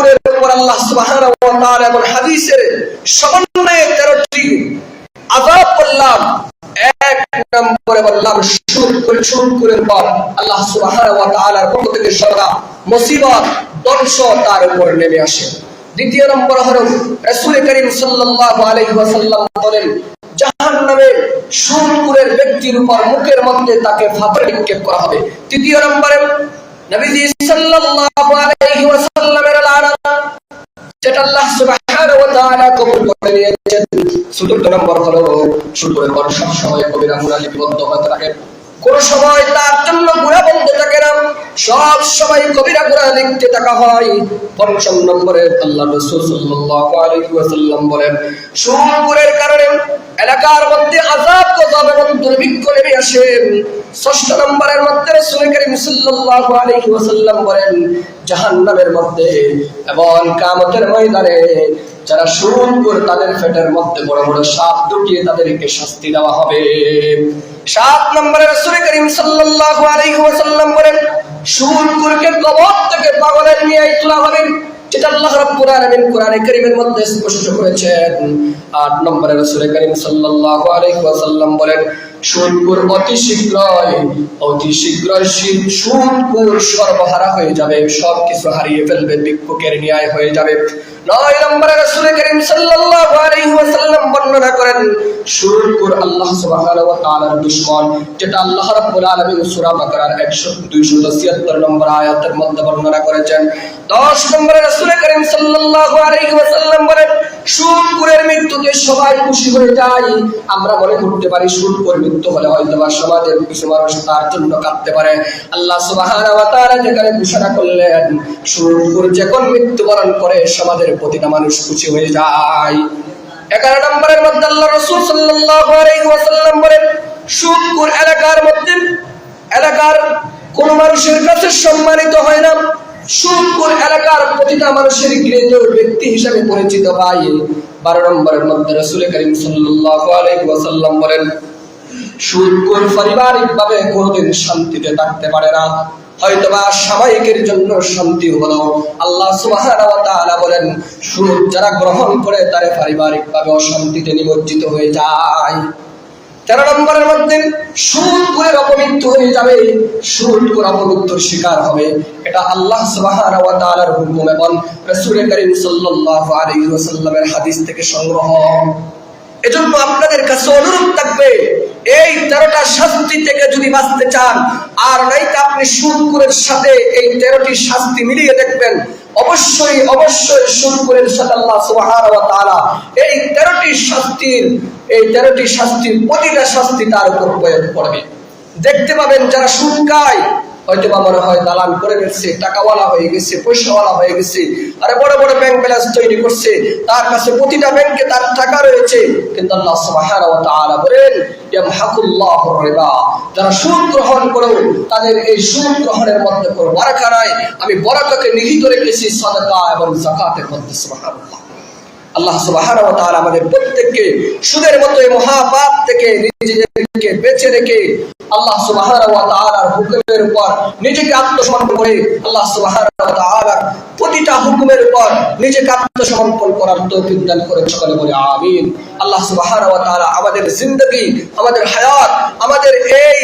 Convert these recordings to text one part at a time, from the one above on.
কুকুরের উপর আল্লাহ এবং হাদিসের সমন্বয়ে 13টি আযাব করলাম। এক নম্বরে বললাম সুদ করে পর আল্লাহ পক্ষ থেকে সদা মুসিবত ধ্বংস তার উপর নেমে আসে। দ্বিতীয় নম্বর করিম সাল্লাল্লাহু আলাইহি ওয়াসাল্লাম বলেন, জাহান্নামে সুদকুরের ব্যক্তির উপর মুখের মধ্যে তাকে ফাতর নিক্ষেপ করা হবে। তৃতীয় নম্বরে নবীজি সাল্লাল্লাহু আলাইহি ওয়াসাল্লামের লানত যেটা আল্লাহ সুবহানাহু ওয়া তাআলা কবুল করে নিয়েছেন। চতুর্থ নম্বর হলো পর সব সময় কবিরা হতে থাকে কোন সময় তার জন্য গুণা বন্ধ থাকে না সব সময় কবিরা গুণা লিখতে থাকা হয়। পঞ্চম নম্বরে আল্লাহ রসুল সাল্লাল্লাহু আলাইহি ওয়াসাল্লাম বলেন সুদকুরের কারণে এলাকার মধ্যে আযাব, গজব এবং দুর্ভিক্ষ নেমে আসে। ষষ্ঠ নম্বরের মধ্যে রাসূল করিম সাল্লাল্লাহু আলাইহি ওয়াসাল্লাম বলেন, জাহান্নামের মধ্যে এবং কিয়ামতের ময়দানে যারা সুদখোর তাদের পেটের মধ্যে বড় বড় সাপ ঢুকিয়ে তাদেরকে শাস্তি দেওয়া হবে। সাত নম্বরে রাসূল করিম সাল্লাল্লাহু আলাইহি ওয়াসাল্লাম বলেন কবর থেকে পাগলের নিয়ে তোলা হবে যেটা আল্লাহ রাব্বুল আলামিন কোরআনে কারীমের মধ্যে স্পষ্ট করেছেন। আট নম্বরে রাসূল করিম সাল্লাল্লাহু আলাইহি ওয়াসাল্লাম বলেন অতি শীঘ্রই অতি শীঘ্রই সুদপুর সর্বহারা হয়ে যাবে সব কিছু হারিয়ে ফেলবে, ভিক্ষুকের ন্যায় হয়ে যাবে। নয় নম্বরে রাসূল করিম সাল্লাল্লাহু আলাইহি বর্ণনা করেন সুদপুর আল্লাহ সুবহানাহু ওয়া তাআলার দুশমন, যেটা আল্লাহ রাব্বুল আলামিন সূরা বাকারার 100 276 নম্বর আয়াতের মধ্যে বর্ণনা করেছেন। 10 নম্বরে রাসূল করিম সাল্লাল্লাহু আলাইহি ওয়াসাল্লাম বলেন সুদপুরের মৃত্যুতে সবাই খুশি হয়ে যায়। আমরা মনে করতে পারি সুদপুর মৃত্যু হলে হয়তো বা সমাজের কিছু মানুষ তার জন্য কাঁদতে পারে। আল্লাহ সুবহানাহু ওয়া তাআলা যেখানে ঘোষণা করলেন সুদপুর যখন মৃত্যুবরণ করে, সমাজের প্রতিটা মানুষ খুশি হয়ে যায়। এগারো নম্বরের মধ্যে আল্লাহ রসুল সাল্লাল্লাহু বলেন সুদপুর এলাকার মধ্যে, এলাকার কোন মানুষের কাছে সম্মানিত হয় না। সুদপুর এলাকার প্রতিটা মানুষের গৃহীত ব্যক্তি হিসেবে পরিচিত পাই বারো নম্বরের মধ্যে রসুল করিম সাল্লাল্লাহু আলাইহি ওয়াসাল্লাম বলেন সুদকুর পারিবারিক ভাবে কোনোদিন শান্তিতে থাকতে পারে না। হয়তোবা সাময়িকের জন্য শান্তি হলো। আল্লাহ তাআলা বলেন সুদ যারা গ্রহণ করে তারা পারিবারিক ভাবে অশান্তিতে নিমজ্জিত হয়ে যায়। তেরো নম্বরের মধ্যে সুদ করে অপমৃত্যু হয়ে যাবে। সুদ করে অপমৃত্যুর শিকার হবে। এটা আল্লাহ তাআলার হুকুম এবং রাসূল করিম আলাইহি ওয়াসাল্লামের হাদিস থেকে সংগ্রহ। এজন্য আপনাদের কাছে অনুরোধ থাকবে এই তেরোটা শাস্তি থেকে যদি বাঁচতে চান, আর নাইতে আপনি সুদকুরের সাথে এই তেরোটি শাস্তি মিলিয়ে দেখবেন, অবশ্যই অবশ্যই সুদকুরের সাথে আল্লাহ ওয়া তাআলা এই তেরোটি শাস্তির, এই তেরোটি শাস্তির প্রতিটা শাস্তি তার উপর প্রয়োগ করবে। দেখতে পাবেন যারা সুদ খায় হয়তো বা মনে হয় দালান করে গেছে টাকাওয়ালা হয়ে গেছে, পয়সাওয়ালা হয়ে গেছে, আরে বড় বড় ব্যাংক ব্যালেন্স তৈরি করছে, তার কাছে প্রতিটা ব্যাংকে তার টাকা রয়েছে। কিন্তু আল্লাহ তাআলা বলেন যারা সুদ গ্রহণ করো তাদের এই সুদ গ্রহণের মধ্যে কোনো বারাকা নাই। আমি বরাকাকে নিহিত রেখেছি সাদাকা এবং যাকাতের মধ্যে, সুবহানাল্লাহ। আল্লাহ তাআলা আমাদের প্রত্যেককে সুদের মতো মহাপাপ থেকে নিজেদেরকে বেঁচে রেখে আল্লাহ সুবহানাহু হুকুমের উপর নিজেকে আত্মসমর্পণ করে আল্লাহ সুবহানাহু প্রতিটা হুকুমের উপর নিজেকে আত্মসমর্পণ করার তৌফিক দান করে বলে আমিন। আল্লাহ ওয়া আমাদের জিন্দেগি, আমাদের হায়াত, আমাদের এই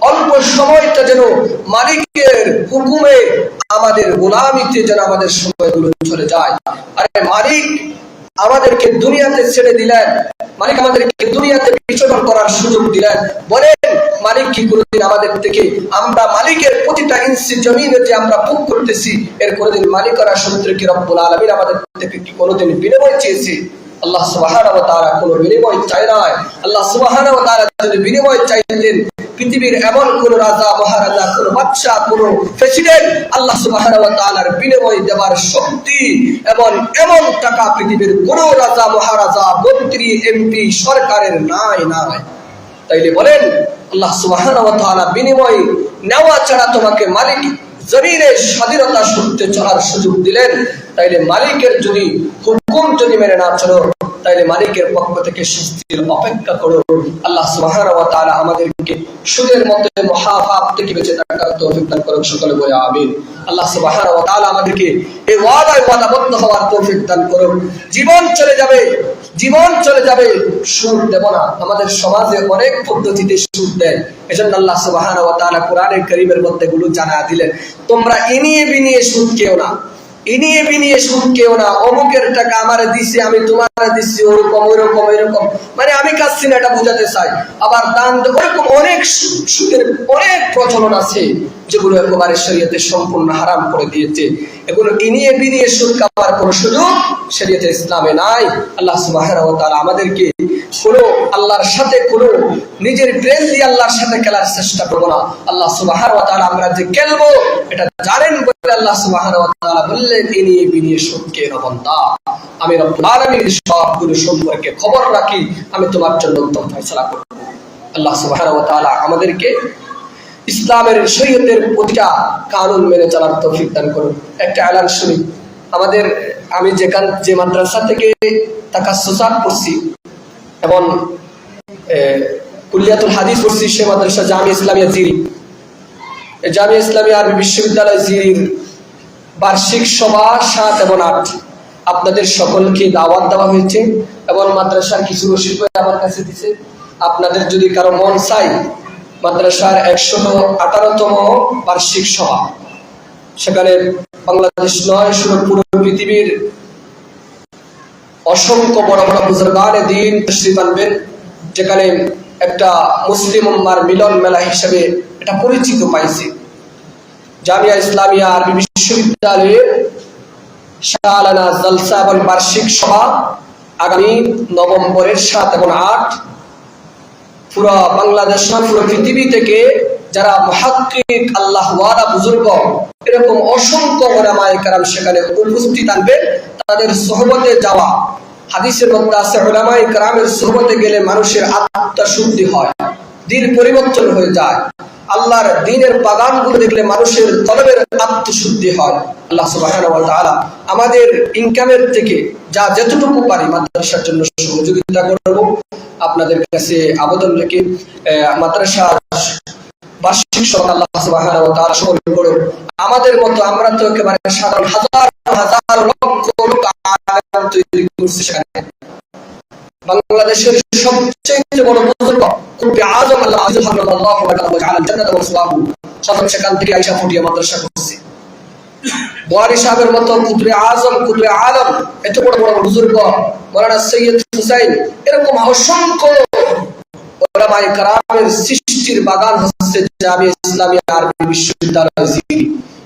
অল্প সময়টা যেন মালিকের হুকুমে আমাদের গোলামিতে যেন আমাদের সময়গুলো চলে যায়। আরে মালিক, আমাদেরকে দুনিয়াতে ছেড়ে দিলেন। মালিক, আমাদেরকে দুনিয়াতে বিচরণ করার সুযোগ দিলেন। বলেন, মালিক কি কোনোদিন আমাদের থেকে, আমরা মালিকের প্রতিটা ইঞ্চি জমিনে যে আমরা ভোগ করতেছি, এর কোনোদিন মালিকানা সূত্রে কি রব্বুল আলামিন আমাদের থেকে কি কোনোদিন বিনিময় চেয়েছি? আল্লাহ তাআলা কোনো বিনিময় আল্লাহ তাআলা যদি বিনিময় চাইতেন, পৃথিবীর এমন কোন রাজা, মহারাজা, কোন বাদশা কোন প্রেসিডেন্ট আল্লাহ তাআলার বিনিময় শক্তি এবং এমন টাকা পৃথিবীর কোন রাজা, মহারাজা, মন্ত্রী এমপি সরকারের নাই নাই। তাইলে বলেন, আল্লাহ তাআলা বিনিময় নেওয়া ছাড়া তোমাকে মালিক জমিনে স্বাধীনতা সূত্রে চলার সুযোগ দিলেন। তাইলে মালিকের যদি হুকুম যদি মেনে না চলো, তাইলে মালিকের পক্ষ থেকে শাস্তির অপেক্ষা করো। আল্লাহ সুবহানাহু আমাদেরকে সুদের মধ্যে মহাপাপ থেকে বেঁচে থাকার তৌফিক দান করুন সকলে বলে আমিন। আল্লাহ ওয়া আমাদেরকে এই ওয়াদায় ওয়াদাবদ্ধ হওয়ার তৌফিক দান জীবন চলে যাবে, জীবন চলে যাবে সুদ দেব না। আমাদের সমাজে অনেক পদ্ধতিতে সুদ দেয়। এজন্য আল্লাহ তাআলা কোরআনের কারীমের মধ্যে গুলো জানা দিলেন। তোমরা ইনিয়ে বিনিয়ে সুদ কেও না। ইনিয়ে বিনিয়ে সুদ কেউ না অমুকের টাকা আমার দিছে আমি তোমার মানে ইসলামে নাই। আল্লাহ আমাদেরকে কোনো আল্লাহর সাথে, কোনো নিজের ব্রেন দিয়ে আল্লাহর সাথে খেলার চেষ্টা করব না। আল্লাহ সুবহানাহু আমরা যে খেলব, এটা জানেন আল্লাহ তাআলা বললেন ইনিয়ে বিনিয়ে সুদকে রবন্দা আমি রব্বুল আলামিন সবগুলো সম্পর্কে খবর রাখি, আমি তোমার জন্য উত্তম ফয়সালা করব। আল্লাহ তাআলা আমাদেরকে ইসলামের শরীয়তের প্রতিটা কানুন মেনে চলার তৌফিক দান করুন। একটা এলান শুনি আমাদের, আমি যেখান, যে মাদ্রাসা থেকে তাকা তাকাসুসাত করছি এবং কুলিয়াতুল হাদিস করছি সে মাদ্রাসা জামি ইসলামিয়া জিরি। জামি ইসলামিয়া আরবি বিশ্ববিদ্যালয় জিরির বার্ষিক সভা সাত এবং আট। আপনাদের সকলকে দাওয়াত দেওয়া হয়েছে এবং মাদ্রাসার কিছু রসিদ আমার কাছে দিছে। আপনাদের যদি কারও মন চাই মাদ্রাসার একশো আঠারোতম বার্ষিক সভা। সেখানে বাংলাদেশ নয়, শুধু পুরো পৃথিবীর অসংখ্য বড় বড় বুজুর্গানে দিন তশরিফ আনবেন, যেখানে একটা মুসলিম উম্মার মিলন মেলা হিসেবে এটা পরিচিত পাইছে। জামিয়া ইসলামিয়া আরবি বিশ্ববিদ্যালয়ের শালানা জলসা এবং বার্ষিক সভা আগামী নভেম্বরের সাত এবং আট। পুরো বাংলাদেশ পুরো পৃথিবী থেকে যারা আল্লাহ বুজুর্গ, এরকম অসংখ্য সেখানে উপস্থিত আনবে তাদের সহবতে যাওয়া, হাদিসের মধ্যে আছে সহবতে গেলে মানুষের আত্মা শুদ্ধি হয় দিন পরিবর্তন হয়ে যায়। আল্লাহর দিনের বাগানগুলো দেখলে মানুষের তলবের আত্মশুদ্ধি হয়। আল্লাহ তাআলা আমাদের ইনকামের থেকে যা যতটুকু পারি মাদ্রাসার জন্য সহযোগিতা করব। আপনাদের কাছে আবেদন রেখে আহ, মাদ্রাসা বার্ষিক সভা আল্লাহ তাআলা করুন। আমাদের মতো আমরা তো একেবারে সাধারণ হাজার হাজার লক্ষ লোক তৈরি করছি সেখানে। বাংলাদেশের সবচেয়ে বড় বুজুর্গ কুতুবে আজম আল্লাহ আজিজ হাবিবাল্লাহু ওয়া তাআলা জাআলা জান্নাত ওয়া সুবাহু সাধারণ সেখান থেকে আয়েশা ফুটিয়া মাদ্রাসা করছে। বোয়ারি সাহেবের মতো কুতুবে আজম কুতুবে আলম, এত বড় বড় বুজুর্গ, মৌলানা সৈয়দ হুসাইন, এরকম অসংখ্য ওলামায়ে কারামের সৃষ্টির বাগান হচ্ছে জামিয়া ইসলামী আরবি বিশ্ববিদ্যালয় জিরি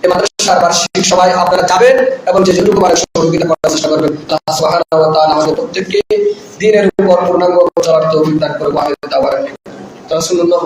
এই মাদ্রাসার বার্ষিক সভায় আপনারা যাবেন এবং যে যেটুকু পারেন সহযোগিতা করার চেষ্টা করবেন। আল্লাহ সুবহানাহু ওয়া তাআলা আমাদের প্রত্যেককে দিনের উপর পূর্ণাঙ্গ চলার তৌফিক দান করুন আমিন তাওয়ারা রাসূলুল্লাহ